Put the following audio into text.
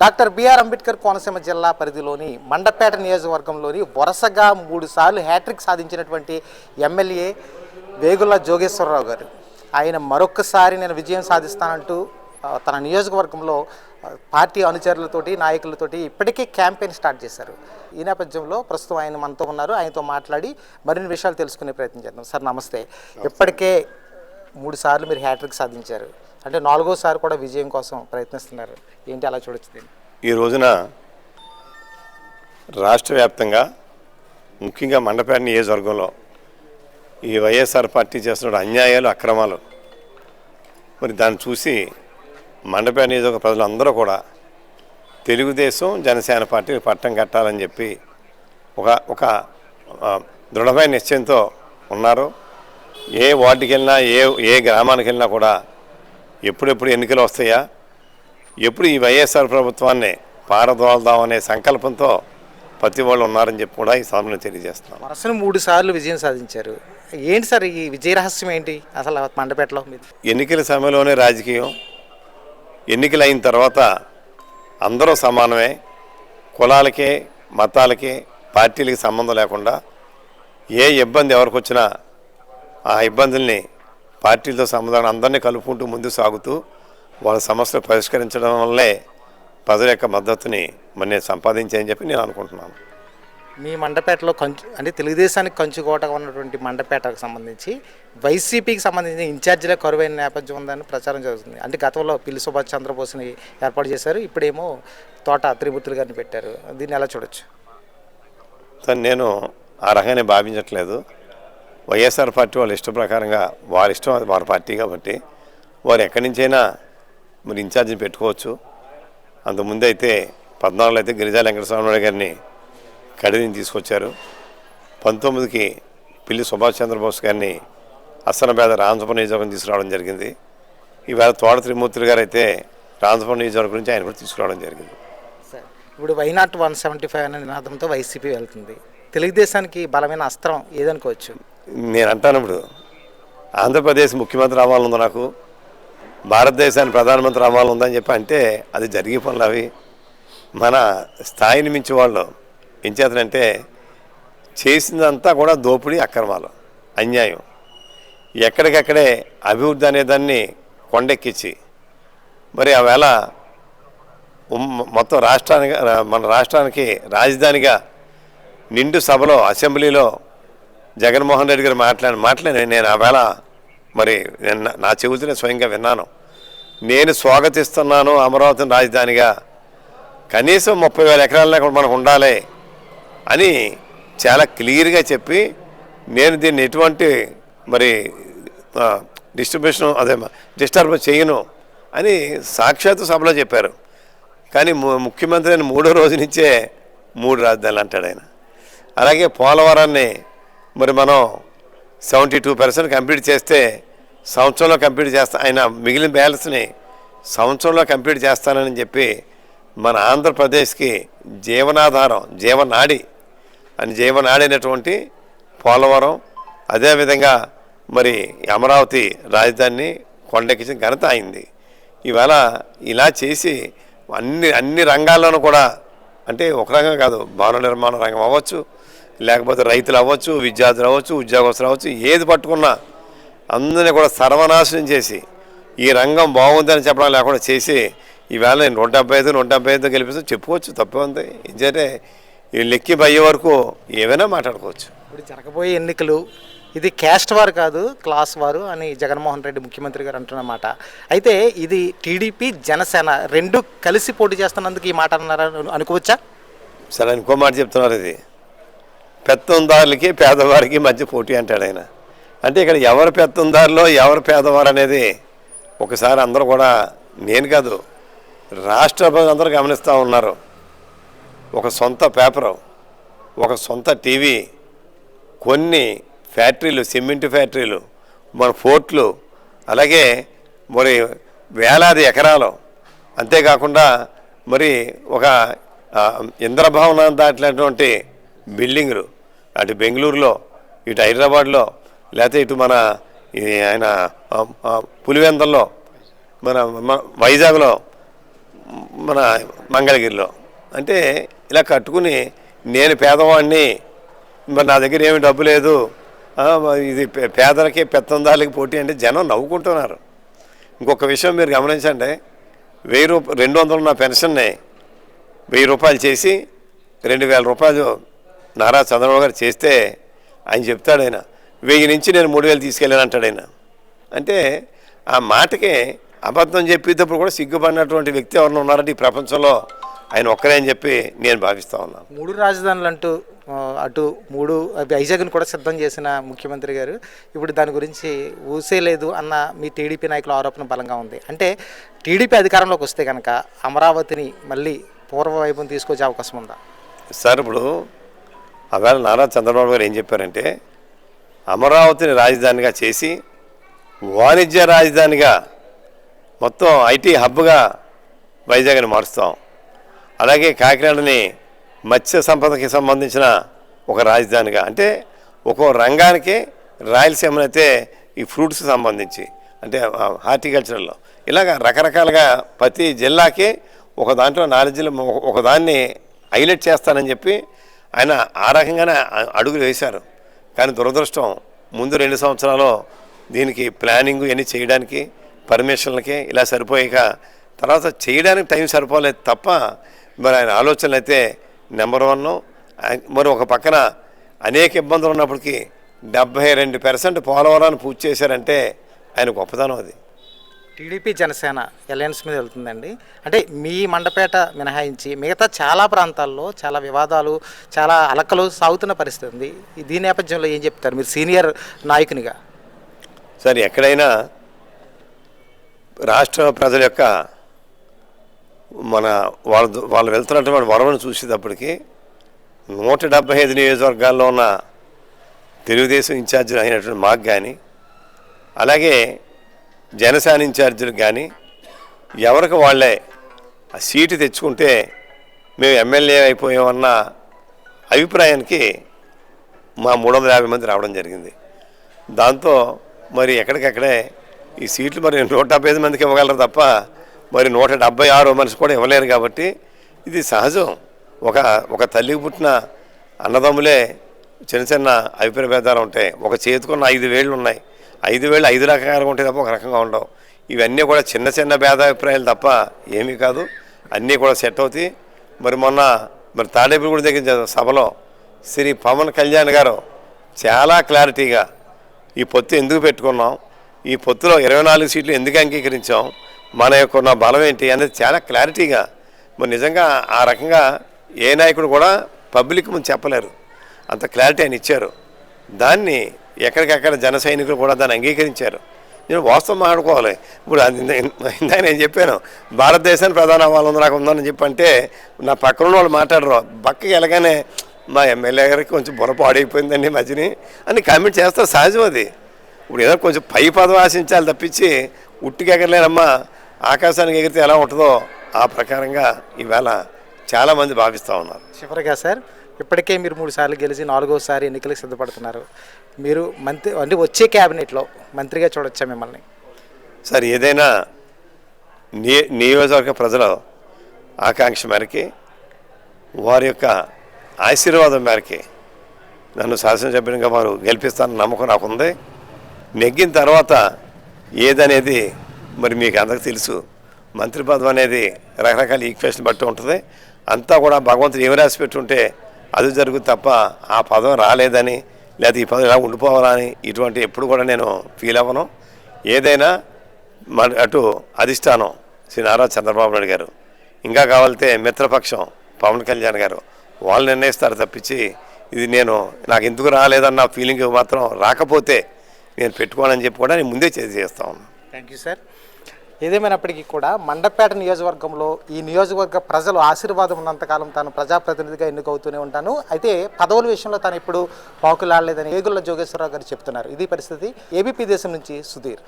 Doctor BR Ambedkar Konaseema జిల్లా పరిధిలోని మండపేట నియోజకవర్గంలోని వరుసగా మూడు సార్లు హ్యాట్రిక్ సాధించినటువంటి ఎమ్మెల్యే వేగుల జోగేశ్వరరావు గారు. ఆయన మరొక్కసారి నేను విజయం సాధిస్తానంటూ తన నియోజకవర్గంలో పార్టీ అనుచరులతోటి నాయకులతోటి ఇప్పటికే క్యాంపెయిన్ స్టార్ట్ చేశారు. ఈ నేపథ్యంలో ప్రస్తుతం ఆయన మనతో ఉన్నారు. ఆయనతో మాట్లాడి మరిన్ని విషయాలు తెలుసుకునే ప్రయత్నం చేద్దాం. సార్ నమస్తే. ఇప్పటికే మూడు సార్లు మీరు హ్యాట్రిక్ సాధించారు. అంటే నాలుగోసారి కూడా విజయం కోసం ప్రయత్నిస్తున్నారు. ఏంటి అలా చూడొచ్చు దీన్ని? ఈ రోజున రాష్ట్ర వ్యాప్తంగా ముఖ్యంగా మండపేట నియోజకవర్గంలో ఈ వైఎస్ఆర్ పార్టీ చేస్తున్న అన్యాయాలు అక్రమాలు మరి దాన్ని చూసి మండపేట నియోజకవర్గ ప్రజలందరూ కూడా తెలుగుదేశం జనసేన పార్టీ పట్టం కట్టాలని చెప్పి ఒక ఒక దృఢమైన నిశ్చయంతో ఉన్నారు. ఏ వార్డుకి వెళ్ళినా ఏ ఏ గ్రామానికి వెళ్ళినా కూడా ఎప్పుడెప్పుడు ఎన్నికలు వస్తాయా? ఎప్పుడు ఈ వైఎస్ఆర్ ప్రభుత్వాన్ని పారదోల్దామనే సంకల్పంతో ప్రతి వాళ్ళు ఉన్నారని చెప్పి కూడా ఈ సమయంలో తెలియజేస్తున్నాం. వరుసను మూడు సార్లు విజయం సాధించారు. ఏంటి సార్ ఈ విజయ రహస్యం ఏంటి? అసలు మండపేటలో ఎన్నికల సమయంలోనే రాజకీయం ఎన్నికలు అయిన తర్వాత అందరూ సమానమే కులాలకి మతాలకి పార్టీలకి సంబంధం లేకుండా ఏ ఇబ్బంది ఎవరికి వచ్చినా ఆ ఇబ్బందుల్ని పార్టీలతో సంబంధం అందరినీ కలుపుకుంటూ ముందుకు సాగుతూ వాళ్ళ సమస్యలు పరిష్కరించడం వల్లే ప్రజల యొక్క మద్దతుని మరి నేను సంపాదించాయని చెప్పి నేను అనుకుంటున్నాను. మీ మండపేటలో కంచు అంటే తెలుగుదేశానికి కంచుకోటగా ఉన్నటువంటి మండపేటకు సంబంధించి వైసీపీకి సంబంధించిన ఇన్ఛార్జీల కరువైన నేపథ్యం ఉందని ప్రచారం జరుగుతుంది. అంటే గతంలో పిల్లి సుభాష్ చంద్రబోస్ని ఏర్పాటు చేశారు ఇప్పుడేమో తోట త్రిమూర్తులు గారిని పెట్టారు. దీన్ని ఎలా చూడొచ్చు? కానీ నేను ఆ రకంగానే భావించట్లేదు. వైఎస్ఆర్ పార్టీ వాళ్ళ ఇష్టం ప్రకారంగా వారి ఇష్టం అది వారి పార్టీ కాబట్టి వారు ఎక్కడి నుంచైనా మరి ఇన్ఛార్జిని పెట్టుకోవచ్చు. అంతకుముందు అయితే పద్నాలుగులో అయితే గిరిజా వెంకటస్వామి గారిని కడిని తీసుకొచ్చారు. పంతొమ్మిదికి పిల్లి సుభాష్ చంద్రబోస్ గారిని అస్సనపేద రాంజప నియోజకవర్గం తీసుకురావడం జరిగింది. ఈవేళ తోట త్రిమూర్తులు గారు అయితే రాంజప నియోజకవర్గం నుంచి ఆయన కూడా తీసుకురావడం జరిగింది. సార్ ఇప్పుడు వైనాట్ వన్ సెవెంటీ ఫైవ్ అనే నినాదంతో వైసీపీ వెళ్తుంది. తెలుగుదేశానికి బలమైన అస్త్రం ఏదనుకోవచ్చు? నేను అంటాను ఇప్పుడు. ఆంధ్రప్రదేశ్ ముఖ్యమంత్రి అవ్వాలనుంది నాకు. భారతదేశానికి ప్రధానమంత్రి అవ్వాలి ఉందని చెప్పి అంటే అది జరిగే పనులు అవి. మన స్థాయిని మించి వాళ్ళు ఏం చేతనంటే చేసిందంతా కూడా దోపిడీ అక్రమాలు అన్యాయం. ఎక్కడికక్కడే అభివృద్ధి అనేదాన్ని కొండెక్కించి మరి ఆవేళ మొత్తం రాష్ట్రానికి మన రాష్ట్రానికి రాజధానిగా నిండు సభలో అసెంబ్లీలో జగన్మోహన్ రెడ్డి గారు మాట్లాడి మాట్లాడి నేను ఆవేళ మరి నిన్న నా- చెబుతూనే స్వయంగా విన్నాను. నేను స్వాగతిస్తున్నాను అమరావతిని రాజధానిగా. కనీసం ముప్పై వేల ఎకరాల కూడా మనకు ఉండాలి అని చాలా క్లియర్గా చెప్పి నేను దీన్ని ఎటువంటి మరి డిస్ట్రిబ్యూషన్ అదే డిస్టర్బ్ చేయను అని సాక్షాత్ సభలో చెప్పారు. కానీ ము- ముఖ్యమంత్రి అయిన మూడో రోజు నుంచే మూడు రాజధానులు అంటాడు ఆయన. అలాగే పోలవరాన్ని మరి మనం సెవెంటీ టూ పర్సెంట్ కంప్లీట్ చేస్తే సంవత్సరంలో కంప్లీట్ చేస్తా ఆయన మిగిలిన బ్యాలెన్స్ని సంవత్సరంలో కంప్లీట్ చేస్తానని చెప్పి మన ఆంధ్రప్రదేశ్కి జీవనాధారం జీవనాడి అని జీవనాడి అనేటువంటి పోలవరం అదేవిధంగా మరి అమరావతి రాజధానిని కొండెక్కించిన ఘనత అయింది ఇవాళ ఇలా చేసి అన్ని అన్ని రంగాల్లోనూ కూడా అంటే ఒక రంగం కాదు భవన నిర్మాణ రంగం అవ్వచ్చు లేకపోతే రైతులు అవ్వచ్చు విద్యార్థులు అవ్వచ్చు ఉద్యోగస్తులు అవ్వచ్చు ఏది పట్టుకున్నా అందరినీ కూడా సర్వనాశనం చేసి ఈ రంగం బాగుందని చెప్పడం లేకుండా చేసి ఈవేళ నేను నూట డెబ్బై ఐదు నూట డెబ్బై ఐదు గెలిపిస్తే చెప్పుకోవచ్చు తప్పే ఉంది ఏంటంటే ఈ లెక్కింపు అయ్యే వరకు ఏమైనా మాట్లాడుకోవచ్చు. ఇప్పుడు జరగబోయే ఎన్నికలు ఇది క్యాస్ట్ వారు కాదు క్లాస్ వారు అని జగన్మోహన్ రెడ్డి ముఖ్యమంత్రి గారు అంటున్నమాట అయితే ఇది టీడీపీ జనసేన రెండు కలిసి పోటీ చేస్తున్నందుకు ఈ మాట అన్నారని అనుకోవచ్చా? సరే ఇంకో మాట చెప్తున్నారు ఇది. పెత్తందారులకి పేదవారికి మధ్య పోటీ అంటాడు ఆయన. అంటే ఇక్కడ ఎవరు పెత్తందారులో ఎవరు పేదవారు అనేది ఒకసారి అందరూ కూడా నేను కాదు రాష్ట్ర అందరూ గమనిస్తూ ఉన్నారు. ఒక సొంత పేపరు ఒక సొంత టీవీ కొన్ని ఫ్యాక్టరీలు సిమెంట్ ఫ్యాక్టరీలు మన ఫోర్ట్లు అలాగే మరి వేలాది ఎకరాలు. అంతేకాకుండా మరి ఒక ఇంద్రభవనం దాటినటువంటి బిల్డింగులు. అటు బెంగళూరులో ఇటు హైదరాబాద్లో లేకపోతే ఇటు మన ఈ ఆయన పులివెందల్లో మన వైజాగ్లో మన మంగళగిరిలో. అంటే ఇలా కట్టుకుని నేను పేదవాడిని మరి నా దగ్గర ఏమి డబ్బు లేదు మరి ఇది పేదలకి పెత్తందాలకి పోటీ అంటే జనం నవ్వుకుంటున్నారు. ఇంకొక విషయం మీరు గమనించండి వెయ్యి రూప రెండు వందలు నా పెన్షన్ని వెయ్యి రూపాయలు చేసి రెండు వేల రూపాయలు నారా చంద్రబాబు గారు చేస్తే ఆయన చెప్తాడు ఆయన వెయ్యి నుంచి నేను మూడు వేలు తీసుకెళ్ళాను అంటాడు ఆయన. అంటే ఆ మాటకి అబద్ధం చెప్పేటప్పుడు కూడా సిగ్గుపడినటువంటి వ్యక్తి ఎవరైనా ఉన్నారంటే ఈ ప్రపంచంలో ఆయన ఒక్కరే అని చెప్పి నేను భావిస్తా ఉన్నాను. మూడు రాజధానులు అంటూ అటు మూడు అవి ఐజాగ్ను కూడా సిద్ధం చేసిన ముఖ్యమంత్రి గారు ఇప్పుడు దాని గురించి ఊసేలేదు అన్న మీ టీడీపీ నాయకుల ఆరోపణ బలంగా ఉంది. అంటే టీడీపీ అధికారంలోకి వస్తే కనుక అమరావతిని మళ్ళీ పూర్వ వైపున తీసుకొచ్చే అవకాశం ఉందా? సార్ ఇప్పుడు ఆవేళ నారా చంద్రబాబు గారు ఏం చెప్పారంటే అమరావతిని రాజధానిగా చేసి వాణిజ్య రాజధానిగా మొత్తం ఐటీ హబ్గా వైజాగ్ని మారుస్తాం. అలాగే కాకినాడని మత్స్య సంపదకి సంబంధించిన ఒక రాజధానిగా అంటే ఒక్కో రంగానికి రాయలసీమనైతే ఈ ఫ్రూట్స్కి సంబంధించి అంటే హార్టికల్చర్లో ఇలాగ రకరకాలుగా ప్రతి జిల్లాకి ఒక దాంట్లో నాలెడ్జ్ ఒక దాన్ని హైలైట్ చేస్తానని చెప్పి ఆయన ఆ రకంగానే అడుగులు వేశారు. కానీ దురదృష్టం ముందు రెండు సంవత్సరాలు దీనికి ప్లానింగ్ ఇవన్నీ చేయడానికి పర్మిషన్లకి ఇలా సరిపోయాక తర్వాత చేయడానికి టైం సరిపోలేదు తప్ప మరి ఆయన ఆలోచనలు అయితే నెంబర్ వన్. మరి ఒక పక్కన అనేక ఇబ్బందులు ఉన్నప్పటికీ డెబ్భై రెండు పర్సెంట్ పోలవరాన్ని పూర్తి చేశారంటే ఆయన గొప్పతనం అది. టీడీపీ జనసేన అలయన్స్ మీద వెళ్తుందండి. అంటే మీ మండపేట మినహాయించి మిగతా చాలా ప్రాంతాల్లో చాలా వివాదాలు చాలా అలకలు సాగుతున్న పరిస్థితి ఉంది. దీని నేపథ్యంలో ఏం చెప్తారు మీరు సీనియర్ నాయకునిగా? సార్ ఎక్కడైనా రాష్ట్ర ప్రజల యొక్క మన వాళ్ళ వాళ్ళు వెళ్తున్నటువంటి వరవను చూసేటప్పటికి నూట డెబ్బై ఐదు నియోజకవర్గాల్లో ఉన్న తెలుగుదేశం ఇన్ఛార్జీలు అయినటువంటి మాకు కానీ అలాగే జనసేన ఇన్ఛార్జీలు కానీ ఎవరికి వాళ్ళే ఆ సీటు తెచ్చుకుంటే మేము ఎమ్మెల్యే అయిపోయామన్న అభిప్రాయానికి మా మూడు వందల యాభై మంది రావడం జరిగింది. దాంతో మరి ఎక్కడికక్కడే ఈ సీట్లు మరి నూట డెబ్బై ఐదు మందికి ఇవ్వగలరు తప్ప మరి నూట డెబ్బై ఆరు మనిషి కూడా ఇవ్వలేరు కాబట్టి ఇది సహజం. ఒక ఒక తల్లికి పుట్టిన అన్నదమ్ములే చిన్న చిన్న అభిప్రాయ భేదాలు ఉంటాయి. ఒక చేతికున్న ఐదు వేళ్ళు ఉన్నాయి. ఐదు వేళ్ళు ఐదు రకాలుగా ఉంటాయి తప్ప ఒక రకంగా ఉండవు. ఇవన్నీ కూడా చిన్న చిన్న భేదాభిప్రాయాలు తప్ప ఏమీ కాదు. అన్నీ కూడా సెట్ అవుతాయి. మరి మొన్న మరి తాడేపల్లిగూడి దగ్గర సభలో శ్రీ పవన్ కళ్యాణ్ గారు చాలా క్లారిటీగా ఈ పొత్తు ఎందుకు పెట్టుకున్నాం? ఈ పొత్తులో ఇరవై నాలుగు సీట్లు ఎందుకు అంగీకరించాం? మన యొక్క ఉన్న బలం ఏంటి అనేది చాలా క్లారిటీగా మరి నిజంగా ఆ రకంగా ఏ నాయకుడు కూడా పబ్లిక్ ముందు చెప్పలేరు. అంత క్లారిటీ ఆయన ఇచ్చారు. దాన్ని ఎక్కడికక్కడ జన సైనికులు కూడా దాన్ని అంగీకరించారు. నేను వాస్తవం మాట్లాడుకోవాలి. ఇప్పుడు ఇందాక నేను చెప్పాను భారతదేశానికి ప్రధాన అవ్వాలని నాకు ఉందని చెప్పంటే నా పక్కన ఉన్న వాళ్ళు మాట్లాడరు. పక్కకి వెళ్ళగానే మా ఎమ్మెల్యే గారికి కొంచెం బుర్ర పాడైపోయిందండి మధ్యని. అని కామెంట్ చేస్తారు సహజం అది. ఇప్పుడు ఏదో కొంచెం పై పదవి ఆశించాలి తప్పించి ఉట్టికి ఎగరలేనమ్మా ఆకాశానికి ఎగిరితే ఎలా ఉంటుందో ఆ ప్రకారంగా ఈవేళ చాలామంది భావిస్తూ ఉన్నారు. చివరిగా సార్ ఇప్పటికే మీరు మూడు సార్లు గెలిచి నాలుగోసారి ఎన్నికలకు సిద్ధపడుతున్నారు. మీరు మంత్రి అంటే వచ్చే క్యాబినెట్లో మంత్రిగా చూడొచ్చా మిమ్మల్ని? సార్ ఏదైనా నీ నియోజకవర్గ ప్రజల ఆకాంక్ష మేరకి వారి యొక్క ఆశీర్వాదం మేరకి నన్ను శాసనసభ్యునిగా వారు గెలిపిస్తానన్న నమ్మకం నాకుంది. నెగ్గిన తర్వాత ఏదనేది మరి మీకు అందరికి తెలుసు మంత్రి పదవి అనేది రకరకాల ఈక్వేషన్ బట్టి ఉంటుంది. అంతా కూడా భగవంతుడు ఏమి రాసి పెట్టుంటే అది జరుగుతుంది తప్ప ఆ పదం రాలేదని లేకపోతే ఈ పదం ఇలా అని ఇటువంటి ఎప్పుడు కూడా నేను ఫీల్ అవ్వను. ఏదైనా మన అటు అధిష్టానం శ్రీ నారా చంద్రబాబు నాయుడు గారు ఇంకా కావాలితే మిత్రపక్షం పవన్ కళ్యాణ్ గారు వాళ్ళు నిర్ణయిస్తారు తప్పించి ఇది నేను నాకు ఎందుకు రాలేదన్న ఫీలింగ్ మాత్రం రాకపోతే నేను పెట్టుకోనని చెప్పి కూడా నేను ముందే చేసి చేస్తా ఉన్నాను. థ్యాంక్ యూ సార్ ఏదేమైనప్పటికీ కూడా మండపేట నియోజకవర్గంలో ఈ నియోజకవర్గ ప్రజలు ఆశీర్వాదం ఉన్నంతకాలం తాను ప్రజాప్రతినిధిగా ఎన్నుకవుతూనే ఉంటాను. అయితే పదవుల విషయంలో తాను ఇప్పుడు పాకులాడలేదని ఏగుళ్ళ జోగేశ్వరరావు గారు చెప్తున్నారు. ఇది పరిస్థితి. ఏబీపీ దేశం నుంచి సుధీర్.